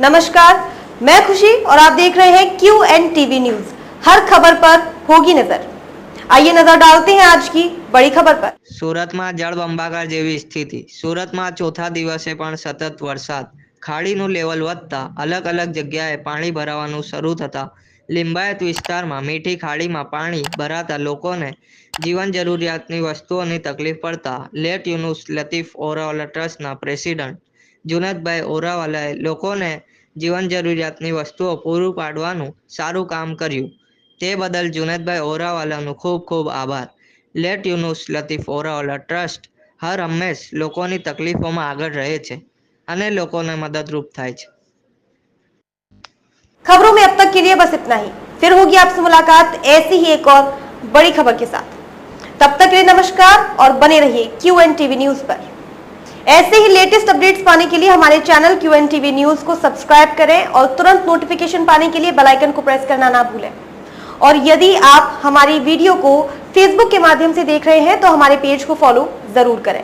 नमस्कार मैं खुशी और आप देख रहे हैं क्यू एन टीवी न्यूज हर खबर पर होगी नजर आइए नजर डालते हैं आज की बड़ी खबर पर સુરતમાં જળબંબાકાર જેવી સ્થિતિ સુરતમાં ચોથા દિવસે પણ સતત વરસાદ ખાડીનું લેવલ વધતા અલગ અલગ જગ્યાએ પાણી ભરાવાનું શરૂ થતાં લિંબાયત વિસ્તારમાં મીઠી ખાડીમાં પાણી ભરાતા લોકોને જીવન જરૂરિયાતની વસ્તુઓની તકલીફ પડતા લેટ યુનુસ લતીફ ઓરાવાલા ટ્રસ્ટના પ્રેસિડન્ટ જુનેદભાઈ ઓરાવાલાએ લોકોને જીવન જરૂરિયાતની વસ્તુઓ પૂરું પાડવાનું સારું કામ કર્યું તે બદલ જુનેદભાઈ ઓરાવાલાનો ખૂબ ખૂબ આભાર લેટ યુનુસ લતીફ ઓરાવાલા ટ્રસ્ટ હર હંમેશ લોકોની તકલીફોમાં આગળ રહે છે અને લોકોને મદદરૂપ થાય છે खबरों में अब तक के लिए बस इतना ही फिर होगी आपसे मुलाकात ऐसी ही एक और बड़ी खबर के साथ तब तक के लिए नमस्कार और बने रहिए क्यू एन टीवी न्यूज पर ऐसे ही लेटेस्ट अपडेट्स पाने के लिए हमारे channel Q N TV news को सब्सक्राइब करें और तुरंत नोटिफिकेशन पाने के लिए बेलाइकन को प्रेस करना ना भूलें। और यदि आप हमारी वीडियो को फेसबुक के माध्यम से देख रहे हैं तो हमारे पेज को फॉलो ज़रूर करें।